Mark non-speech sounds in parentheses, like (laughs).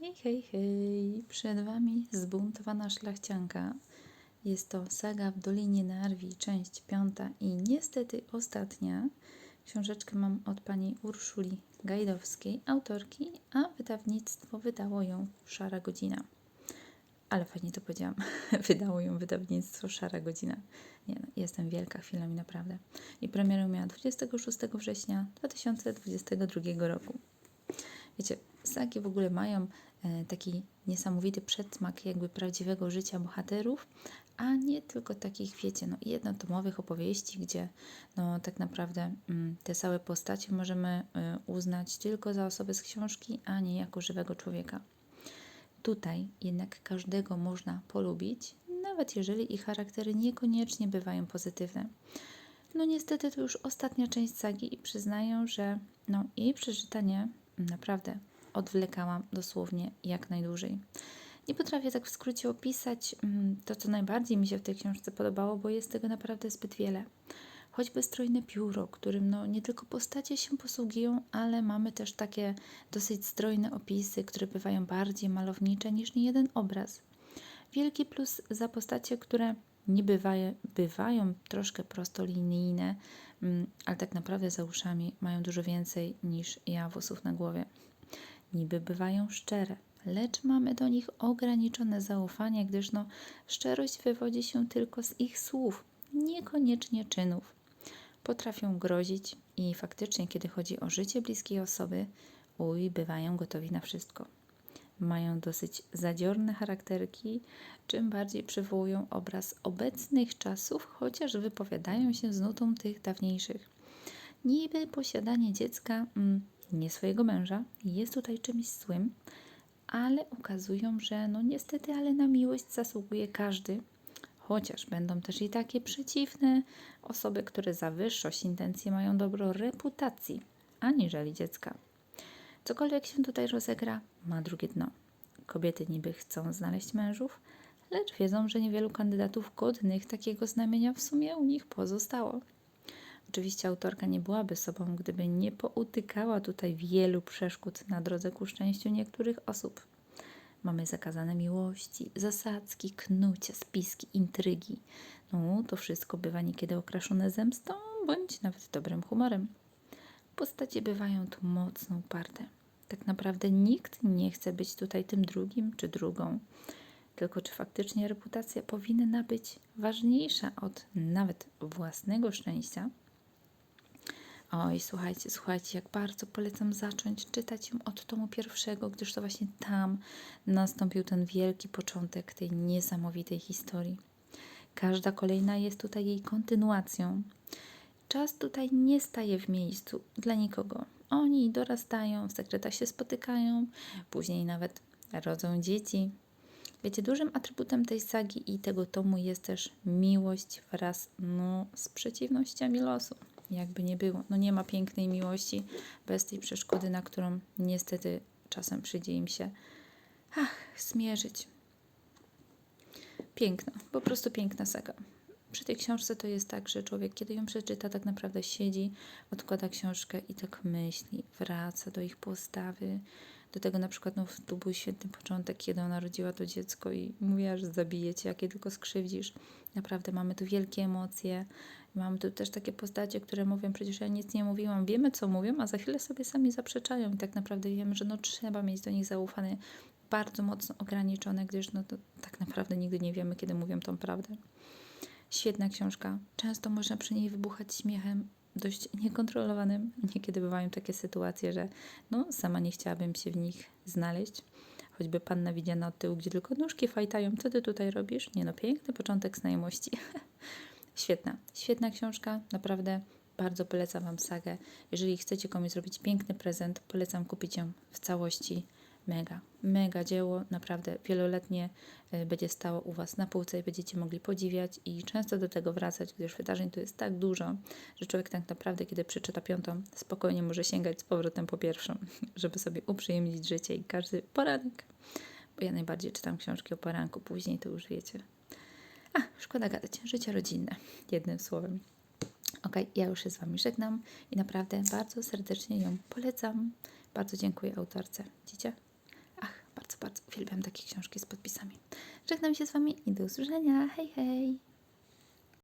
Hej, hej, hej! Przed Wami zbuntowana szlachcianka. Jest to saga w Dolinie Narwi, część piąta i niestety ostatnia. Książeczkę mam od pani Urszuli Gajdowskiej, autorki, a wydawnictwo wydało ją Szara Godzina. Ale fajnie to powiedziałam. (laughs) Wydało ją wydawnictwo Szara Godzina. Nie no, jestem wielka chwilami naprawdę. I premierę miała 26 września 2022 roku. Wiecie, sagi w ogóle mają e, taki niesamowity przedsmak jakby prawdziwego życia bohaterów, a nie tylko takich, wiecie, no jednotomowych opowieści, gdzie no tak naprawdę mm, te całe postacie możemy e, uznać tylko za osoby z książki, a nie jako żywego człowieka. Tutaj jednak każdego można polubić, nawet jeżeli ich charaktery niekoniecznie bywają pozytywne. No niestety to już ostatnia część sagi i przyznaję, że no, jej przeczytanie naprawdę odwlekałam dosłownie jak najdłużej. Nie potrafię tak w skrócie opisać mm, to, co najbardziej mi się w tej książce podobało, bo jest tego naprawdę zbyt wiele. Choćby strojne pióro, którym no, nie tylko postacie się posługują, ale mamy też takie dosyć strojne opisy, które bywają bardziej malownicze niż niejeden obraz. Wielki plus za postacie, które nie bywają, bywają troszkę prostolinijne, mm, ale tak naprawdę za uszami mają dużo więcej niż ja włosów na głowie. Niby bywają szczere, lecz mamy do nich ograniczone zaufanie, gdyż no, szczerość wywodzi się tylko z ich słów, niekoniecznie czynów. Potrafią grozić i faktycznie, kiedy chodzi o życie bliskiej osoby, uj, bywają gotowi na wszystko mają dosyć zadziorne charakterki, czym bardziej przywołują obraz obecnych czasów, chociaż wypowiadają się z nutą tych dawniejszych. Niby posiadanie dziecka, mm, nie swojego męża, jest tutaj czymś złym, ale ukazują, że no niestety, ale na miłość zasługuje każdy, chociaż będą też i takie przeciwne osoby, które za wyższość intencje mają dobro reputacji, aniżeli dziecka. Cokolwiek się tutaj rozegra, ma drugie dno. Kobiety niby chcą znaleźć mężów, lecz wiedzą, że niewielu kandydatów godnych takiego znamienia w sumie u nich pozostało. Oczywiście autorka nie byłaby sobą, gdyby nie poutykała tutaj wielu przeszkód na drodze ku szczęściu niektórych osób. Mamy zakazane miłości, zasadzki, knucie, spiski, intrygi. No, to wszystko bywa niekiedy okraszone zemstą bądź nawet dobrym humorem. Postacie bywają tu mocno uparte. Tak naprawdę nikt nie chce być tutaj tym drugim czy drugą. Tylko czy faktycznie reputacja powinna być ważniejsza od nawet własnego szczęścia? Oj, słuchajcie, słuchajcie, jak bardzo polecam zacząć czytać ją od tomu pierwszego, gdyż to właśnie tam nastąpił ten wielki początek tej niesamowitej historii. Każda kolejna jest tutaj jej kontynuacją. Czas tutaj nie staje w miejscu dla nikogo. Oni dorastają, w sekretach się spotykają, później nawet rodzą dzieci. Wiecie, dużym atrybutem tej sagi i tego tomu jest też miłość wraz no, z przeciwnościami losu. Jakby nie było. No nie ma pięknej miłości bez tej przeszkody, na którą niestety czasem przyjdzie im się ach, zmierzyć. Piękna, po prostu piękna saga. Przy tej książce to jest tak, że człowiek, kiedy ją przeczyta, tak naprawdę siedzi, odkłada książkę i tak myśli, wraca do ich postawy. Do tego na przykład no, tu był świetny początek, kiedy ona rodziła to dziecko i mówiła, że zabije cię, jakie tylko skrzywdzisz. Naprawdę mamy tu wielkie emocje. Mamy tu też takie postacie, które mówią, przecież ja nic nie mówiłam. Wiemy, co mówią, a za chwilę sobie sami zaprzeczają i tak naprawdę wiemy, że no trzeba mieć do nich zaufanie bardzo mocno ograniczone, gdyż no tak naprawdę nigdy nie wiemy, kiedy mówią tą prawdę. Świetna książka. Często można przy niej wybuchać śmiechem dość niekontrolowanym. Niekiedy bywają takie sytuacje, że no, sama nie chciałabym się w nich znaleźć. Choćby panna widziana od tyłu, gdzie tylko nóżki fajtają. Co ty tutaj robisz? Nie no, piękny początek znajomości. (laughs) Świetna, świetna książka. Naprawdę bardzo polecam Wam sagę. Jeżeli chcecie komuś zrobić piękny prezent, polecam kupić ją w całości mega, mega dzieło, naprawdę wieloletnie y, będzie stało u Was na półce i będziecie mogli podziwiać i często do tego wracać, gdyż wydarzeń tu jest tak dużo, że człowiek tak naprawdę, kiedy przeczyta piątą, spokojnie może sięgać z powrotem po pierwszą, (laughs) żeby sobie uprzyjemnić życie i każdy poranek. Bo ja najbardziej czytam książki o poranku, później to już wiecie. A, szkoda gadać. Życie rodzinne, jednym słowem. Ok, ja już się z Wami żegnam i naprawdę bardzo serdecznie ją polecam. Bardzo dziękuję autorce. Widzicie? Bardzo bardzo uwielbiam takie książki z podpisami. Żegnam się z Wami i do usłyszenia. Hej, hej!